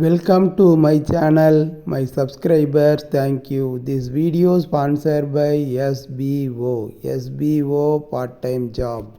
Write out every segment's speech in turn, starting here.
Welcome to my channel, my subscribers, thank you. This video is sponsored by SBO, SBO part-time job.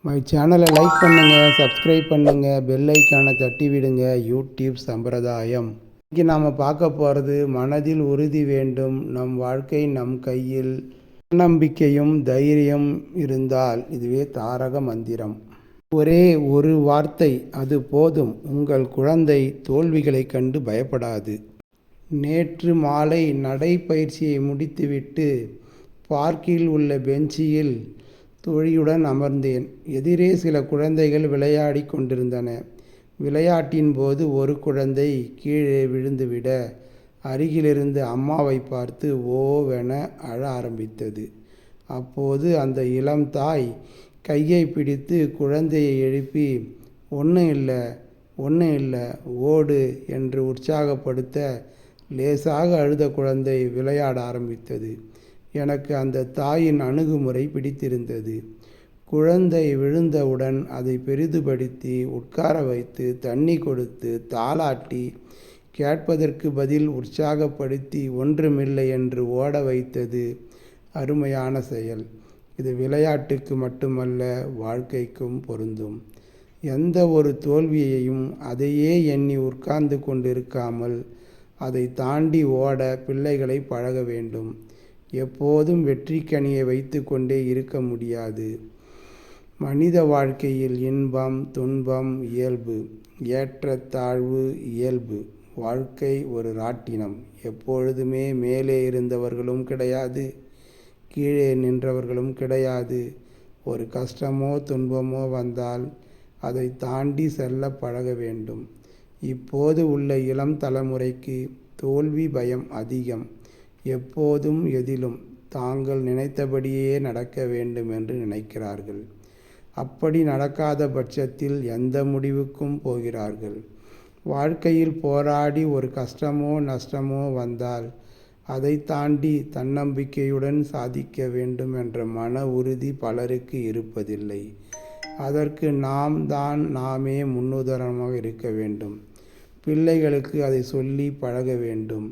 My சேனலை like பண்ணுங்கள் subscribe பண்ணுங்கள் bell ஐக்கானை தட்டி விடுங்க. YouTube சம்பிரதாயம். இன்றைக்கி நாம் பார்க்க போகிறது மனதில் உறுதி வேண்டும். நம் வாழ்க்கை நம் கையில் நம்பிக்கையும் தைரியம் இருந்தால் இதுவே தாரக மந்திரம். ஒரே ஒரு வார்த்தை அது போதும். உங்கள் குழந்தை தோல்விகளைக் கண்டு பயப்படாது. நேற்று மாலை நடைப்பயிற்சியை முடித்துவிட்டு பார்க்கில் உள்ள பெஞ்சியில் தோழியுடன் அமர்ந்தேன். எதிரே சில குழந்தைகள் விளையாடி கொண்டிருந்தன. விளையாட்டின் போது ஒரு குழந்தை கீழே விழுந்துவிட அருகிலிருந்து அம்மாவை பார்த்து ஓவென அழ ஆரம்பித்தது. அப்போது அந்த இளம் தாய் கையை பிடித்து குழந்தையை எழுப்பி ஒன்றும் இல்லை ஒன்றும் இல்லை ஓடு என்று உற்சாகப்படுத்த லேசாக அழுத குழந்தை விளையாட ஆரம்பித்தது. எனக்கு அந்த தாயின் அணுகுமுறை பிடித்திருந்தது. குழந்தை விழுந்தவுடன் அதை பெரிதுபடுத்தி உட்கார வைத்து தண்ணி கொடுத்து தாளாட்டி கேட்பதற்கு பதில் உற்சாகப்படுத்தி ஒன்றுமில்லை என்று ஓட வைத்தது அருமையான செயல். இது விளையாட்டுக்கு மட்டுமல்ல வாழ்க்கைக்கும் பொருந்தும். எந்த ஒரு தோல்வியையும் அதையே எண்ணி உட்கார்ந்து கொண்டிருக்காமல் அதை தாண்டி ஓட பிள்ளைகளை பழக வேண்டும். எப்போதும் வெற்றி கனியை வைத்து கொண்டே இருக்க முடியாது. மனித வாழ்க்கையில் இன்பம் துன்பம் இயல்பு ஏற்றத்தாழ்வு இயல்பு வாழ்க்கை ஒரு ராட்டினம். எப்பொழுதுமே மேலே இருந்தவர்களும் கிடையாது கீழே நின்றவர்களும் கிடையாது. ஒரு கஷ்டமோ துன்பமோ வந்தால் அதை தாண்டி செல்ல பழக வேண்டும். இப்போது உள்ள இளம் தலைமுறைக்கு தோல்வி பயம் அதிகம். எப்போதும் எதிலும் தாங்கள் நினைத்தபடியே நடக்க வேண்டும் என்று நினைக்கிறார்கள். அப்படி நடக்காத பட்சத்தில் எந்த முடிவுக்கும் போகிறார்கள். வாழ்க்கையில் போராடி ஒரு கஷ்டமோ நஷ்டமோ வந்தால் அதை தாண்டி தன்னம்பிக்கையுடன் சாதிக்க வேண்டும் என்ற மன உறுதி பலருக்கு இருப்பதில்லை. அதற்கு நாம் தான் நாமே முன்னுதாரணமாக இருக்க வேண்டும். பிள்ளைகளுக்கு அதை சொல்லி பழக வேண்டும்.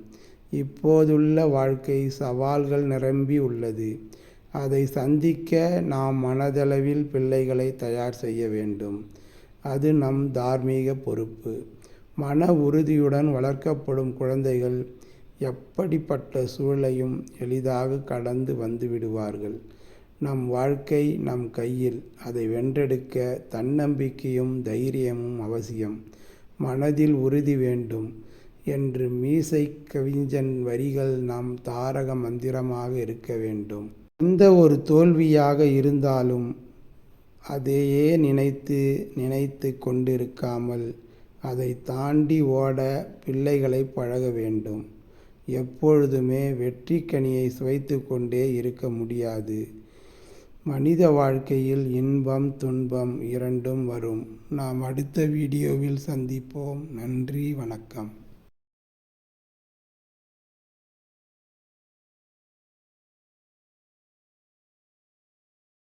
இப்போதுள்ள வாழ்க்கை சவால்கள் நிரம்பி உள்ளது. அதை சந்திக்க நாம் மனதளவில் பிள்ளைகளை தயார் செய்ய வேண்டும். அது நம் தார்மீக பொறுப்பு. மன உறுதியுடன் வளர்க்கப்படும் குழந்தைகள் எப்படிப்பட்ட சூழலையும் எளிதாக கடந்து வந்து விடுவார்கள். நம் வாழ்க்கை நம் கையில். அதை வென்றெடுக்க தன்னம்பிக்கையும் தைரியமும் அவசியம். மனதில் உறுதி வேண்டும். என்று மீசை கவிஞன் வரிகள் நம் தாரக மந்திரமாக இருக்க வேண்டும். எந்த ஒரு தோல்வியாக இருந்தாலும் அதையே நினைத்து நினைத்து கொண்டிருக்காமல் அதை தாண்டி ஓட பிள்ளைகளை பழக வேண்டும். எப்பொழுதுமே வெற்றி கனியை சுவைத்து கொண்டே இருக்க முடியாது. மனித வாழ்க்கையில் இன்பம் துன்பம் இரண்டும் வரும். நாம் அடுத்த வீடியோவில் சந்திப்போம். நன்றி வணக்கம்.